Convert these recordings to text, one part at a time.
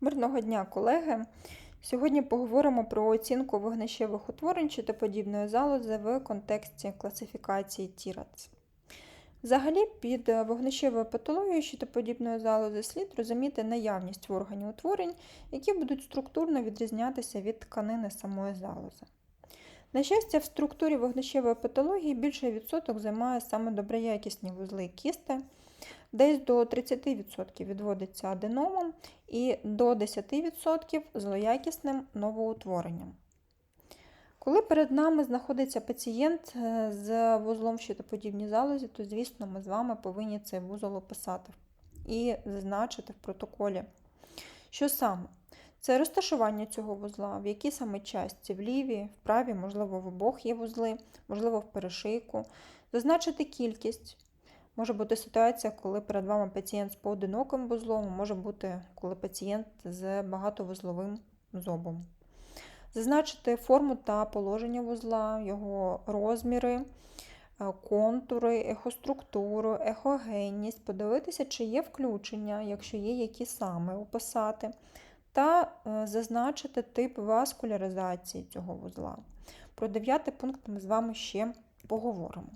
Мирного дня, колеги! Сьогодні поговоримо про оцінку вогнищевих утворень чи подібної залози в контексті класифікації TIRADS. Взагалі, під вогнищевою патологією щитоподібної залози слід розуміти наявність в органі утворень, які будуть структурно відрізнятися від тканини самої залози. На щастя, в структурі вогнищевої патології більший відсоток займає саме доброякісні вузли кісти, десь до 30% відводиться аденомом і до 10% злоякісним новоутворенням. Коли перед нами знаходиться пацієнт е, з вузлом в щитоподібній залозі, то, звісно, ми з вами повинні цей вузол описати і зазначити в протоколі. Що саме? Це розташування цього вузла, в якій саме часті, в лівій, в правій, можливо, в обох є вузли, можливо, в перешийку, зазначити кількість. Може бути ситуація, коли перед вами пацієнт з поодиноким вузлом, може бути, коли пацієнт з багатовузловим зобом. Зазначити форму та положення вузла, його розміри, е, контури, ехоструктуру, ехогенність, подивитися, чи є включення, якщо є, які саме описати, та е, зазначити тип васкуляризації цього вузла. Про дев'ятий пункт ми з вами ще поговоримо.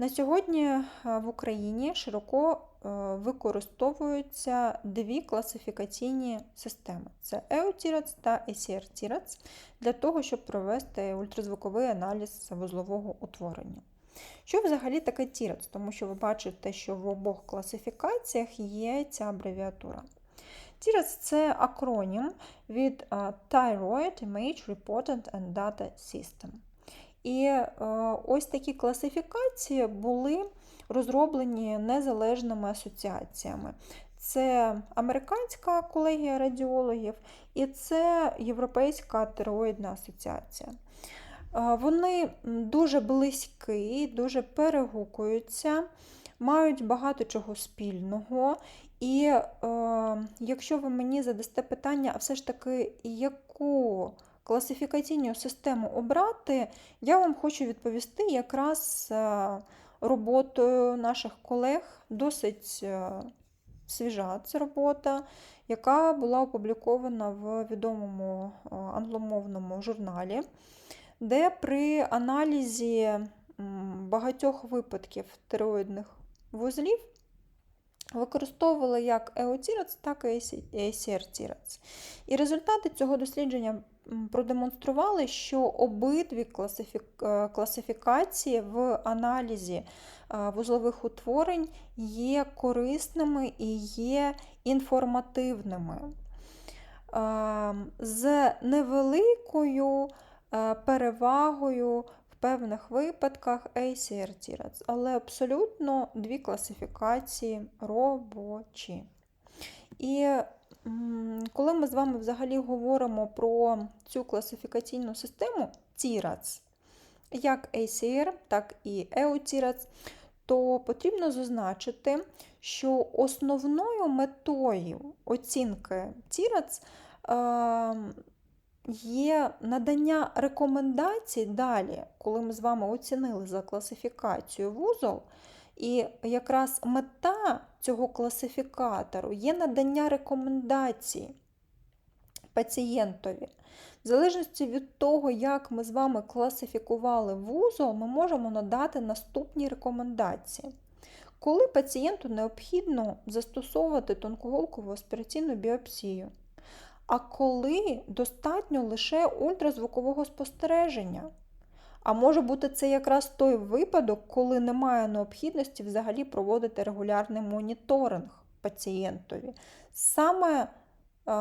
На сьогодні е, в Україні широко е, використовуються дві класифікаційні системи: це EOTIRADS та ACR-TIRADS для того, щоб провести ультразвуковий аналіз вузлового утворення. Що взагалі таке TIRADS? Тому що ви бачите, що в обох класифікаціях є ця абревіатура. TIRADS – це акронім від е, Thyroid Image Reported and Data System. І е, ось такі класифікації були розроблені незалежними асоціаціями. Це американська колегія радіологів і це Європейська тероїдна асоціація. Е, вони дуже близькі, дуже перегукуються, мають багато чого спільного. І е, якщо ви мені задасте питання, а все ж таки, яку класифікаційну систему обрати, я вам хочу відповісти якраз е, роботою наших колег, досить е, свіжа ця робота, яка була опублікована в відомому е, англомовному журналі, де при аналізі багатьох випадків тироїдних вузлів використовували як EOTIRADS, так і ACR-TIRADS. І результати цього дослідження продемонстрували, що обидві е, класифікації в аналізі е, вузлових утворень є корисними і є інформативними. Е, з невеликою перевагою в певних випадках ACR-TIRADS, але абсолютно дві класифікації робочі. І коли ми з вами взагалі говоримо про цю класифікаційну систему TIRADS, як ACR, так і EOTIRADS, то потрібно зазначити, що основною метою оцінки TIRADS ем, є надання рекомендацій далі, коли ми з вами оцінили за класифікацію вузол. І якраз мета цього класифікатору є надання рекомендацій пацієнтові. В залежності від того, як ми з вами класифікували вузол, ми можемо надати наступні рекомендації. Коли пацієнту необхідно застосовувати тонкоголкову аспіраційну біопсію, а коли достатньо лише ультразвукового спостереження. А може бути, це якраз той випадок, коли немає необхідності взагалі проводити регулярний моніторинг пацієнтові. Саме е,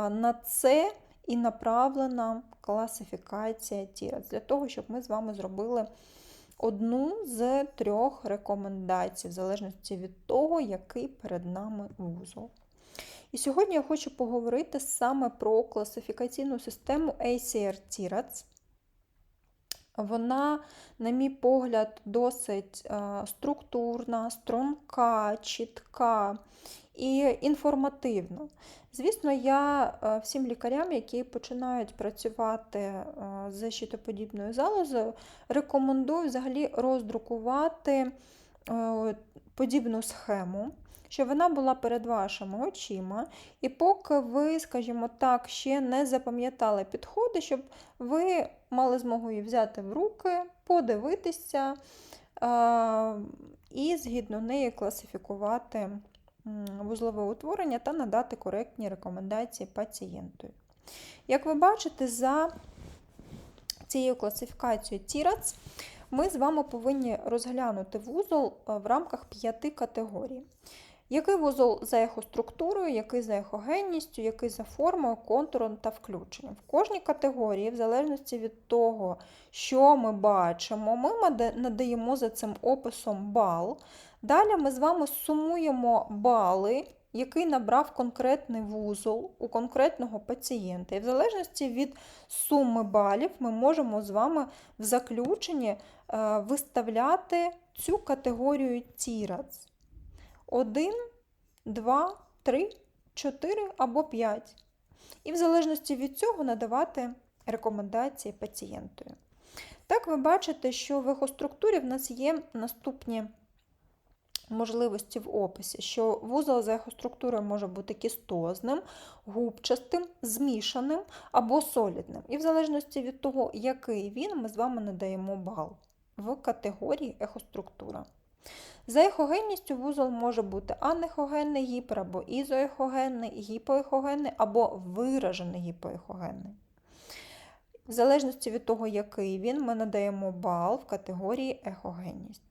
на це і направлена класифікація TIRADS, для того, щоб ми з вами зробили одну з трьох рекомендацій, в залежності від того, який перед нами вузол. І сьогодні я хочу поговорити саме про класифікаційну систему ACR-TIRADS. Вона, на мій погляд, досить е, структурна, струнка, чітка і інформативна. Звісно, я е, всім лікарям, які починають працювати е, з щитоподібною залозою, рекомендую взагалі роздрукувати подібну схему щоб вона була перед вашими очима, і поки ви, скажімо так, ще не запам'ятали підходи, щоб ви мали змогу її взяти в руки, подивитися і згідно неї класифікувати вузлове утворення та надати коректні рекомендації пацієнту. Як ви бачите, за цією класифікацією TIRATS ми з вами повинні розглянути вузол в рамках п'яти категорій. Який вузол за його структурою, який за ехогенністю, який за формою, контуром та включенням. В кожній категорії, в залежності від того, що ми бачимо, ми надаємо за цим описом бал. Далі ми з вами сумуємо бали, який набрав конкретний вузол у конкретного пацієнта. І в залежності від суми балів ми можемо з вами в заключенні е, виставляти цю категорію TIRADS. 1, 2, 3, 4 або 5. І в залежності від цього надавати рекомендації пацієнту. Так, ви бачите, що в ехоструктурі в нас є наступні можливості в описі, що вузол за ехоструктурою може бути кістозним, губчастим, змішаним або солідним. І в залежності від того, який він, ми з вами надаємо бал в категорії ехоструктура. За ехогенністю вузол може бути анехогенний гіпер або ізоехогенний, гіпоехогенний або виражений гіпоехогенний. В залежності від того, який він, ми надаємо бал в категорії ехогенність.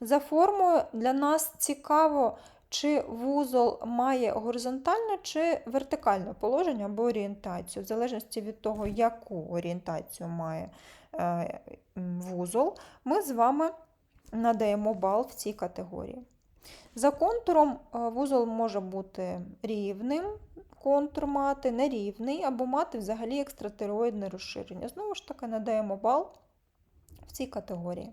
За формою для нас цікаво, чи вузол має горизонтальне чи вертикальне положення або орієнтацію, в залежності від того, яку орієнтацію має е, вузол, ми з вами надаємо бал в цій категорії. За контуром е, вузол може бути рівним, контур мати, нерівний, або мати взагалі екстратероїдне розширення. Знову ж таки, надаємо бал в цій категорії.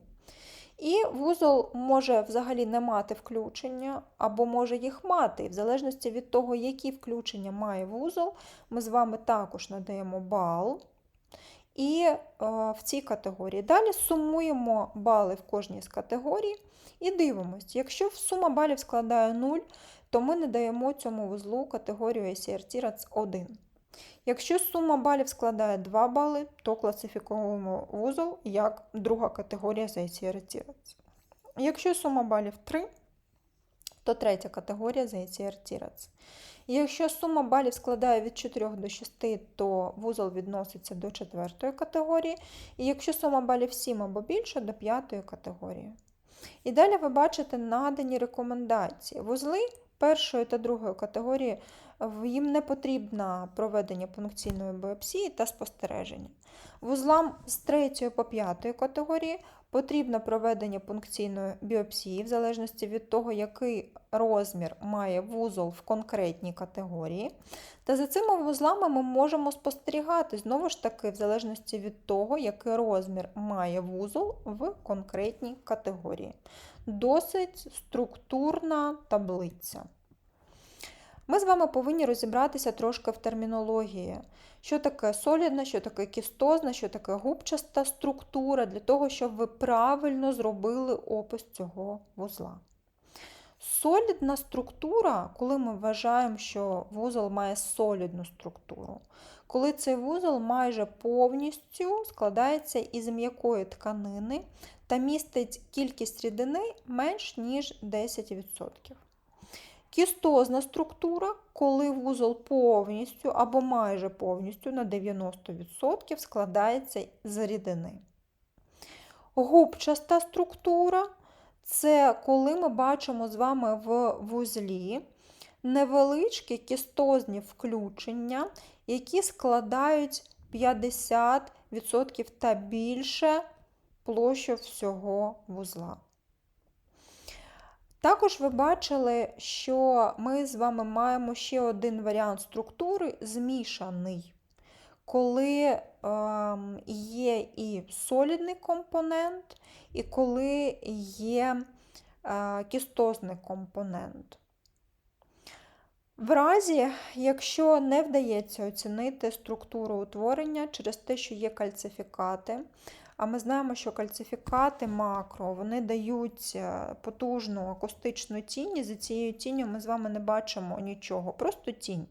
І вузол може взагалі не мати включення, або може їх мати. В залежності від того, які включення має вузол, ми з вами також надаємо бал. І е, в цій категорії. Далі сумуємо бали в кожній з категорій і дивимося, якщо сума балів складає 0, то ми не даємо цьому вузлу категорію ACRT RATS 1. Якщо сума балів складає 2 бали, то класифікуємо вузол як друга категорія за ACRT RATS. Якщо сума балів 3, то третя категорія за ACRT RATS. Якщо сума балів складає від 4 до 6, то вузол відноситься до 4 категорії. І якщо сума балів 7 або більше, до 5 категорії. І далі ви бачите надані рекомендації. Вузли першої та другої категорії їм не потрібно проведення пункційної біопсії та спостереження. Вузлам з 3 по 5 категорії потрібно проведення пункційної біопсії, в залежності від того, який розмір має вузол в конкретній категорії. Та за цими вузлами ми можемо спостерігати, знову ж таки, в залежності від того, який розмір має вузол в конкретній категорії. Досить структурна таблиця. Ми з вами повинні розібратися трошки в термінології, що таке солідна, що таке кістозна, що таке губчаста структура, для того, щоб ви правильно зробили опис цього вузла. Солідна структура, коли ми вважаємо, що вузол має солідну структуру, коли цей вузол майже повністю складається із м'якої тканини та містить кількість рідини менш ніж 10%. Кістозна структура, коли вузол повністю або майже повністю на 90% складається з рідини. Губчаста структура це коли ми бачимо з вами в вузлі невеличкі кістозні включення, які складають 50% та більше площу всього вузла. Також ви бачили, що ми з вами маємо ще один варіант структури змішаний, коли е, є і солідний компонент, і коли є е, кістозний компонент. В разі, якщо не вдається оцінити структуру утворення через те, що є кальцифікати, А ми знаємо, що кальцифікати макро вони дають е, потужну акустичну тінь, і за цією тінню ми з вами не бачимо нічого, просто тінь.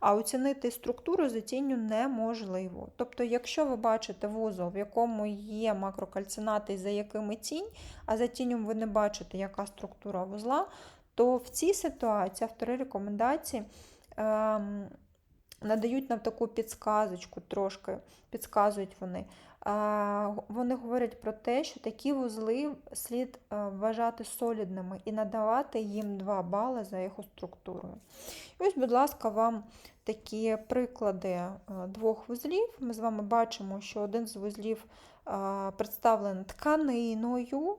А оцінити структуру за тінню неможливо. Тобто, якщо ви бачите вузол, в якому є макрокальцинати, за якими тінь, а за тінню ви не бачите, яка структура вузла, то в цій ситуації автори рекомендацій ем, надають нам таку підсказочку, трошки підказують вони. Вони говорять про те, що такі вузли слід е, вважати солідними і надавати їм 2 бали за їх структурою. І ось, будь ласка, вам такі приклади е, двох вузлів. Ми з вами бачимо, що один з вузлів е, представлений тканиною.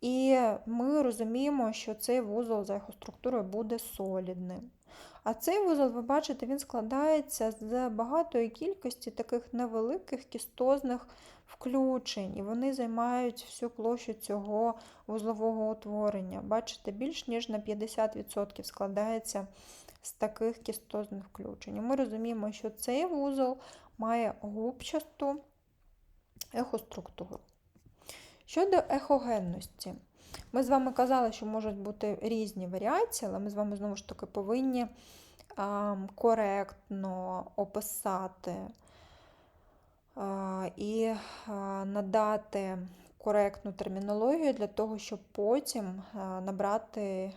І ми розуміємо, що цей вузол за його структурою буде солідним. А цей вузол, ви бачите, він складається з багатої кількості таких невеликих кістозних включень, і вони займають всю площу цього вузлового утворення. Бачите, більш ніж на 50% складається з таких кістозних включень. І ми розуміємо, що цей вузол має губчасту ехоструктуру. Щодо ехогенності, ми з вами казали, що можуть бути різні варіації, але ми з вами знову ж таки повинні коректно описати і надати коректну термінологію для того, щоб потім набрати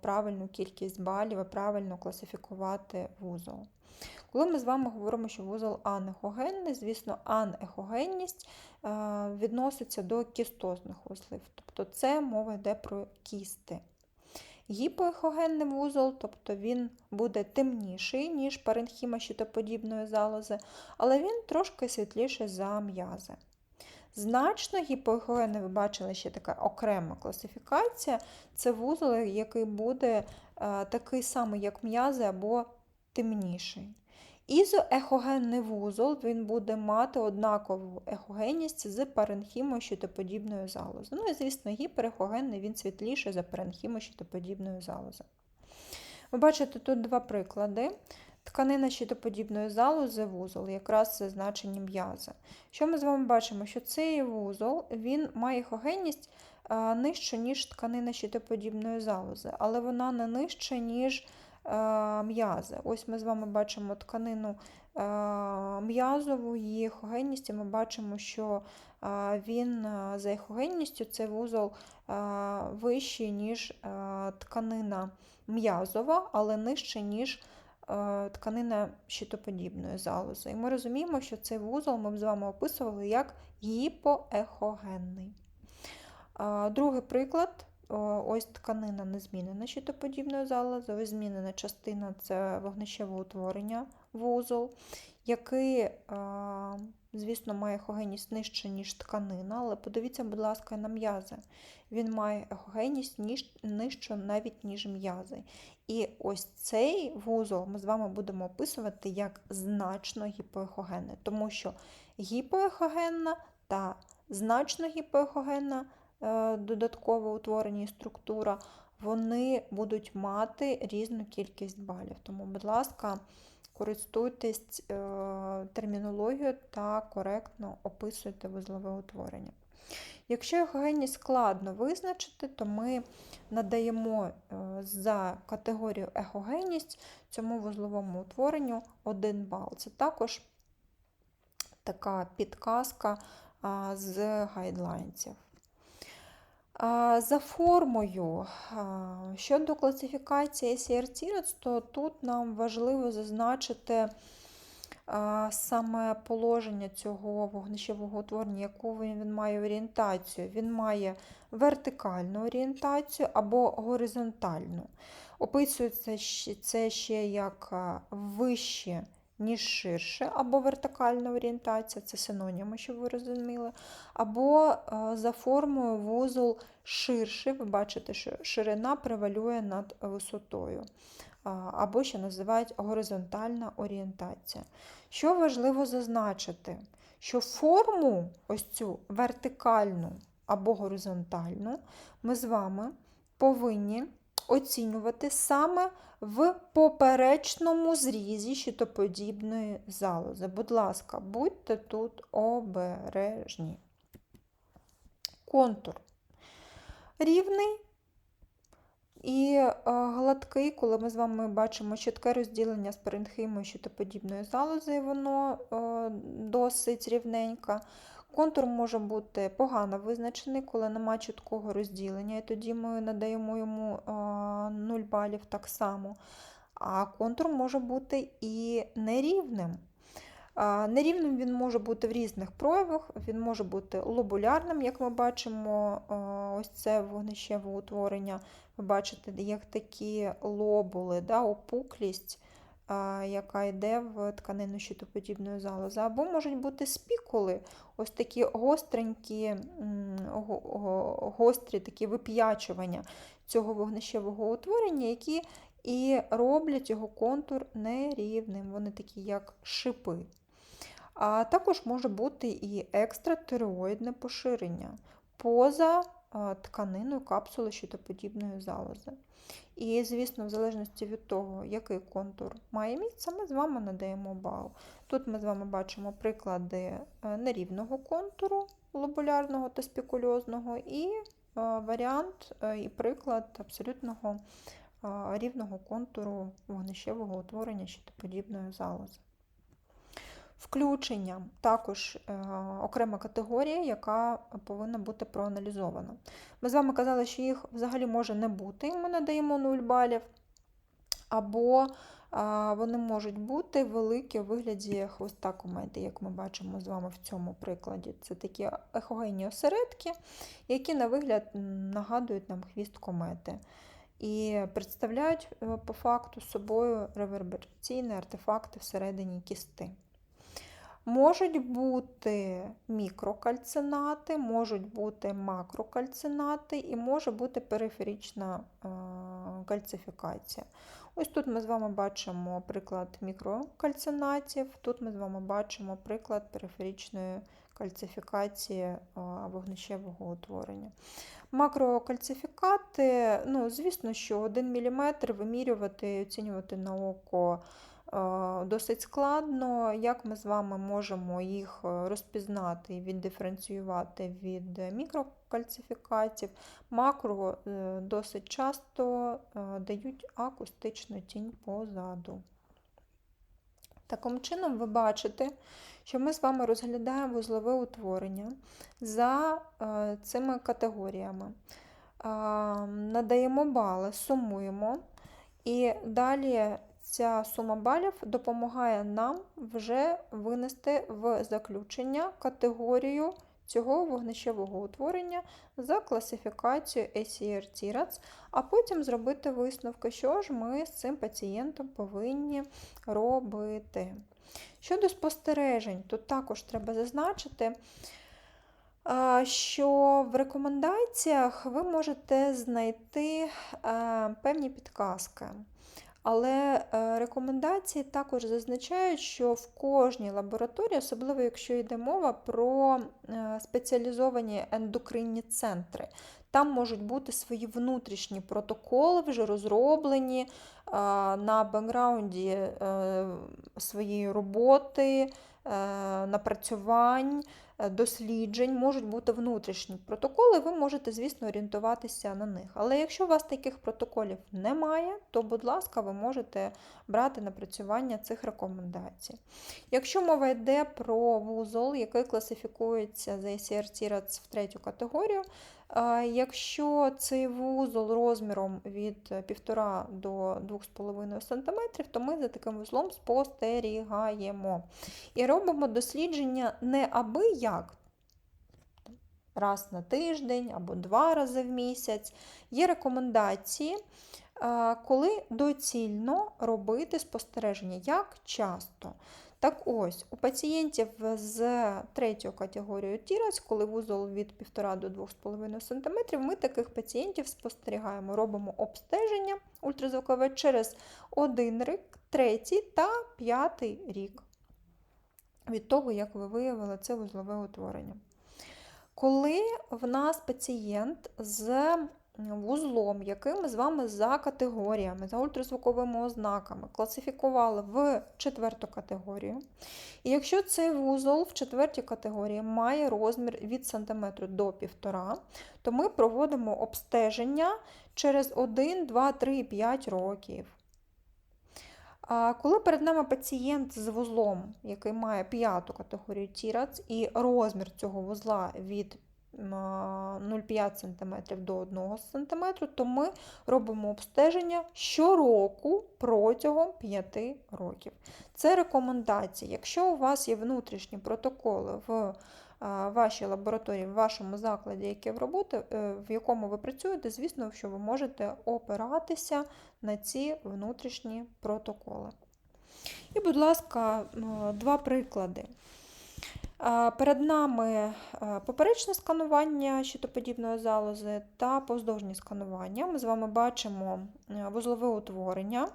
правильну кількість балів і правильно класифікувати вузол. Коли ми з вами говоримо, що вузол анехогенний, звісно, анехогенність відноситься до кістозних вузлів. Тобто це мова йде про кісти. Гіпоехогенний вузол, тобто він буде темніший, ніж паренхіма щитоподібної залози, але він трошки світліший за м'язи. Значно гіпоехогенний, ви бачили ще така окрема класифікація це вузол, який буде такий самий, як м'язи, або темніший. Ізоехогенний вузол він буде мати однакову ехогенність з паренхімощитоподібною залозою. Ну і, звісно, гіперехогенний він світліший за паренхімощитоподібною залозою. Ви бачите тут два приклади. Тканина щитоподібної залози вузол, якраз це значення м'яза. Що ми з вами бачимо? Що цей вузол він має ехогенність нижчу, ніж тканина щитоподібної залози, але вона не нижча, ніж Е, м'язи. Ось ми з вами бачимо тканину е, м'язову, її ехогенність, і ми бачимо, що е, він за ехогенністю цей вузол вищий, ніж тканина м'язова, але нижче, ніж тканина щитоподібної залози. І ми розуміємо, що цей вузол ми б з вами описували як гіпоехогенний. Другий приклад Ось тканина не змінена щитоподібною залозою, змінена частина це вогнищеве утворення вузол, який, звісно, має ехогенність нижче, ніж тканина, але подивіться, будь ласка, на м'язи. Він має ехогенність нижче навіть, ніж м'язи. І ось цей вузол ми з вами будемо описувати як значно гіпоехогенний, тому що гіпоехогенна та значно гіпоехогенна додатково утворені структура, вони будуть мати різну кількість балів. Тому, будь ласка, користуйтесь е, термінологією та коректно описуйте вузлове утворення. Якщо ехогенність складно визначити, то ми надаємо е, за категорію ехогенність цьому вузловому утворенню 1 бал. Це також така підказка з гайдлайнсів. За формою щодо класифікації SRT, то тут нам важливо зазначити саме положення цього вогнищевого утворення, яку він має орієнтацію. Він має вертикальну орієнтацію або горизонтальну. Описується це ще як вище ніж ширше, або вертикальна орієнтація, це синоніми, щоб ви розуміли, або е, за формою вузол ширший, ви бачите, що ширина превалює над висотою, або ще називають горизонтальна орієнтація. Що важливо зазначити, що форму, ось цю вертикальну або горизонтальну, ми з вами повинні оцінювати саме в поперечному зрізі щитоподібної залози. Будь ласка, будьте тут обережні. контур. Рівний і е, гладкий, коли ми з вами бачимо чітке розділення з паренхимою щитоподібною залозою, воно е, досить рівненьке. Контур може бути погано визначений, коли немає чіткого розділення, і тоді ми надаємо йому 0 балів так само. А контур може бути і нерівним. Нерівним він може бути в різних проявах, він може бути лобулярним, як ми бачимо, ось це вогнищеве утворення. Ви бачите, як такі лобули, да, опуклість, яка йде в тканину щитоподібної залози. Або можуть бути спікули, ось такі гостренькі, гострі такі вип'ячування цього вогнищевого утворення, які і роблять його контур нерівним. Вони такі, як шипи. А також може бути і екстратероїдне поширення поза тканиною капсули щитоподібної залози. І, звісно, в залежності від того, який контур має місце, ми з вами надаємо бал. Тут ми з вами бачимо приклади е, нерівного контуру лобулярного та спікульозного, і е, варіант е, і приклад абсолютного рівного контуру вогнищевого утворення щитоподібної залози. Включення також е, окрема категорія, яка повинна бути проаналізована. Ми з вами казали, що їх взагалі може не бути, ми надаємо 0 балів, або вони можуть бути великі у вигляді хвоста комети, як ми бачимо з вами в цьому прикладі. Це такі ехогенні осередки, які на вигляд нагадують нам хвіст комети. І представляють е, по факту собою ревербераційні артефакти всередині кісти. Можуть бути мікрокальцинати, можуть бути макрокальцинати і може бути периферична е, кальцифікація. Ось тут ми з вами бачимо приклад мікрокальцинатів, тут ми з вами бачимо приклад периферичної кальцифікації е, вогнищевого утворення. Макрокальцифікати, ну, звісно, що 1 мм вимірювати і оцінювати на око. Е, досить складно, як ми з вами можемо їх е, розпізнати і віддиференціювати від мікрокальцифікатів. Макро е, досить часто дають акустичну тінь позаду. Таким чином, ви бачите, що ми з вами розглядаємо вузлове утворення за цими категоріями. Надаємо бали, сумуємо. І далі Ця сума балів допомагає нам вже винести в заключення категорію цього вогнищевого утворення за класифікацією ACR TIRADS, а потім зробити висновки, що ж ми з цим пацієнтом повинні робити. Щодо спостережень, тут також треба зазначити, що в рекомендаціях ви можете знайти певні підказки. Але е, рекомендації також зазначають, що в кожній лабораторії, особливо якщо йде мова про е, спеціалізовані ендокринні центри, там можуть бути свої внутрішні протоколи, вже розроблені е, на бекграунді своєї роботи, напрацювань. Е, досліджень, можуть бути внутрішні протоколи, ви можете, звісно, орієнтуватися на них. Але якщо у вас таких протоколів немає, то, будь ласка, ви можете брати напрацювання цих рекомендацій. Якщо мова йде про вузол, який класифікується за ICR в третю категорію, Якщо цей вузол розміром від 1,5 до 2,5 см, то ми за таким вузлом спостерігаємо. І робимо дослідження не аби як. Раз на тиждень або два рази в місяць. Є рекомендації, коли доцільно робити спостереження, як часто. Так ось, у пацієнтів з третьою категорією тірас, коли вузол від 1,5 до 2,5 см, ми таких пацієнтів спостерігаємо, робимо обстеження ультразвукове через один рік, третій та п'ятий рік від того, як ви виявили це вузлове утворення. Коли в нас пацієнт з вузлом, який ми з вами за категоріями, за ультразвуковими ознаками класифікували в четверту категорію. І якщо цей вузол в четвертій категорії має розмір від сантиметру до 1,5, то ми проводимо обстеження через 1, 2, 3, 5 років. Коли перед нами пацієнт з вузлом, який має п'яту категорію тірац, і розмір цього вузла від 0,5 см до 1 см, то ми робимо обстеження щороку протягом 5 років. Це рекомендація. Якщо у вас є внутрішні протоколи в вашій лабораторії, в вашому закладі, який в роботи, е, в якому ви працюєте, звісно, що ви можете опиратися на ці внутрішні протоколи. І, будь ласка, два приклади. Перед нами поперечне сканування щитоподібної залози та повздовжнє сканування. Ми з вами бачимо вузлове утворення.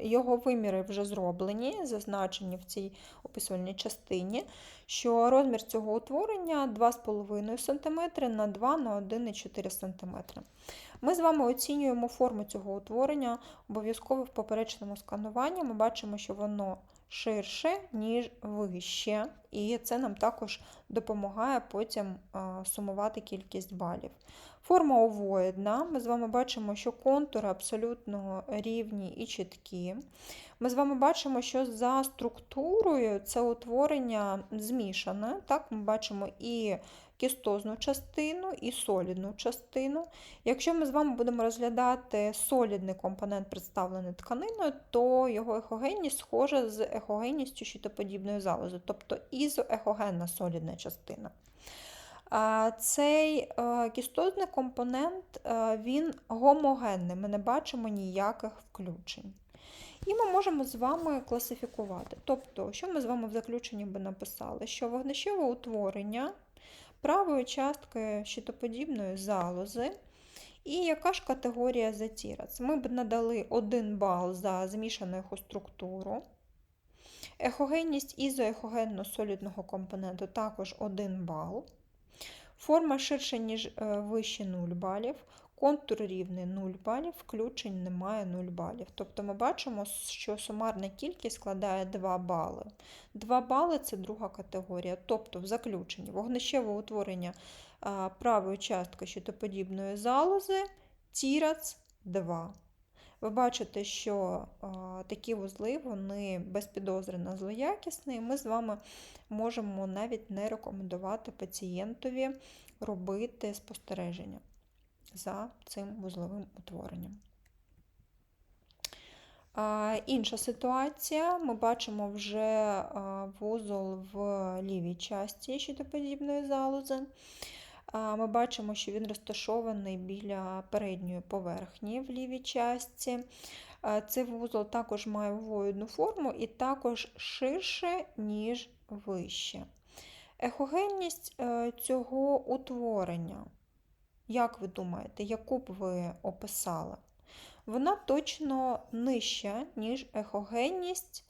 Його виміри вже зроблені, зазначені в цій описувальній частині, що розмір цього утворення 2,5 см на 2 на 1,4 см. Ми з вами оцінюємо форму цього утворення обов'язково в поперечному скануванні. Ми бачимо, що воно ширше, ніж вище, і це нам також допомагає потім сумувати кількість балів. Форма овоїдна. Ми з вами бачимо, що контури абсолютно рівні і чіткі. Ми з вами бачимо, що за структурою це утворення змішане. Так, Ми бачимо і кістозну частину і солідну частину. Якщо ми з вами будемо розглядати солідний компонент, представлений тканиною, то його ехогенність схожа з ехогенністю щитоподібної залози, тобто ізоехогенна солідна частина. Цей е, кістозний компонент е, він гомогенний, ми не бачимо ніяких включень. І ми можемо з вами класифікувати. Тобто, що ми з вами в заключенні би написали? Що вогнищеве утворення правої частки щитоподібної залози. І яка ж категорія затірац? Ми б надали 1 бал за змішану структуру, Ехогенність ізоехогенно-солідного компоненту також 1 бал. Форма ширша, ніж е, вище 0 балів. Контур рівний 0 балів, включень немає 0 балів. Тобто ми бачимо, що сумарна кількість складає 2 бали. 2 бали це друга категорія. Тобто, в заключенні вогнищеве утворення правої частки щитоподібної залози, тірац 2. Ви бачите, що такі вузли вони безпідозрено злоякісні, і ми з вами можемо навіть не рекомендувати пацієнтові робити спостереження за цим вузловим утворенням. Інша ситуація, ми бачимо вже вузол в лівій часті щитоподібної залози. Ми бачимо, що він розташований біля передньої поверхні в лівій часті. Цей вузол також має овоїдну форму і також ширше, ніж вище. Ехогенність е, цього утворення як ви думаєте, яку б ви описали? Вона точно нижча, ніж ехогенність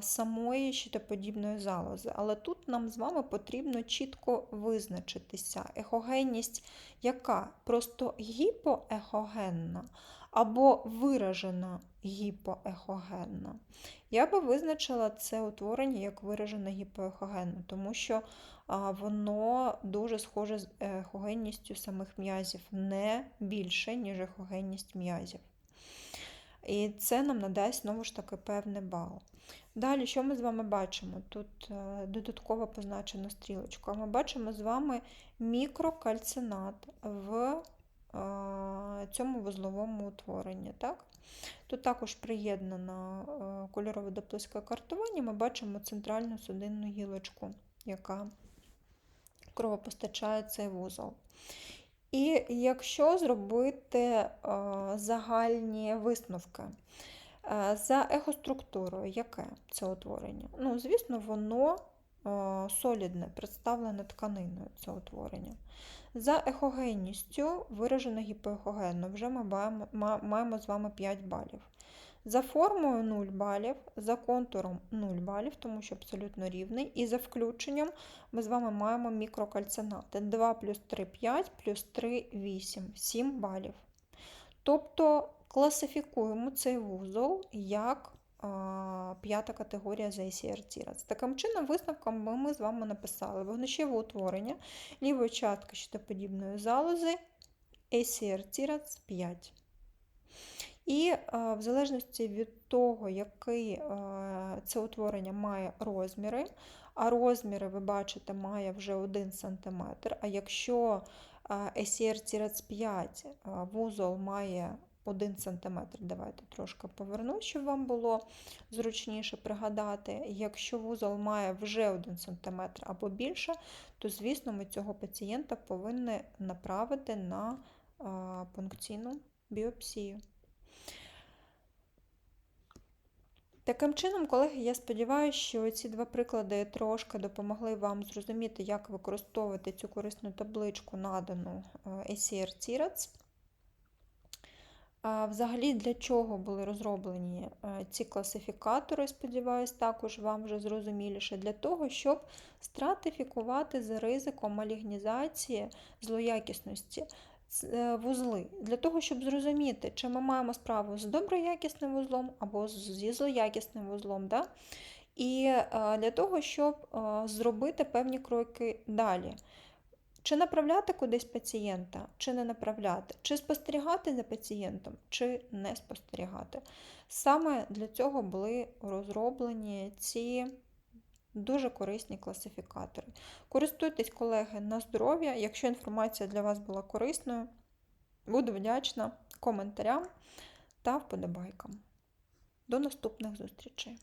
самої щитоподібної залози. Але тут нам з вами потрібно чітко визначитися. Ехогенність яка? Просто гіпоехогенна або виражена гіпоехогенна. Я би визначила це утворення як виражена гіпоехогенна, тому що воно дуже схоже з ехогенністю самих м'язів, не більше, ніж ехогенність м'язів. І це нам надасть знову ж таки певний бал. Далі, що ми з вами бачимо? Тут е, додатково позначено стрілочку. Ми бачимо з вами мікрокальцинат в е, цьому вузловому утворенні. Так? Тут також приєднано е, кольорове доплиске картування, ми бачимо центральну судинну гілочку, яка кровопостачає цей вузол. І якщо зробити е, загальні висновки, е, за ехоструктурою, яке це утворення? Ну, Звісно, воно е, солідне, представлене тканиною це утворення. За ехогенністю, виражено гіпоехогенно, вже ми маємо, маємо з вами 5 балів. За формою 0 балів, за контуром 0 балів, тому що абсолютно рівний. І за включенням ми з вами маємо мікрокальцинати. 2 плюс 3 5, плюс 3 8, 7 балів. Тобто класифікуємо цей вузол як п'ята категорія за ACR Тірац. Таким чином, висновком ми, з вами написали вогнищеве утворення лівої частки щитоподібної залози Тірац 5. І а, в залежності від того, який а, це утворення має розміри, а розміри, ви бачите, має вже 1 см. А якщо ACR 5 вузол має 1 см, давайте трошки поверну, щоб вам було зручніше пригадати. Якщо вузол має вже 1 см або більше, то, звісно, ми цього пацієнта повинні направити на пункційну біопсію. Таким чином, колеги, я сподіваюся, що ці два приклади трошки допомогли вам зрозуміти, як використовувати цю корисну табличку, надану е, ACR TIRATS. Взагалі, для чого були розроблені е, ці класифікатори, сподіваюсь, також вам вже зрозуміліше, для того, щоб стратифікувати за ризиком малігнізації злоякісності вузли, для того, щоб зрозуміти, чи ми маємо справу з доброякісним вузлом або зі злоякісним вузлом. Да? І е, для того, щоб зробити певні кроки далі. Чи направляти кудись пацієнта, чи не направляти, чи спостерігати за пацієнтом, чи не спостерігати. Саме для цього були розроблені ці дуже корисні класифікатори. Користуйтесь, колеги, на здоров'я. Якщо інформація для вас була корисною, буду вдячна коментарям та вподобайкам. До наступних зустрічей!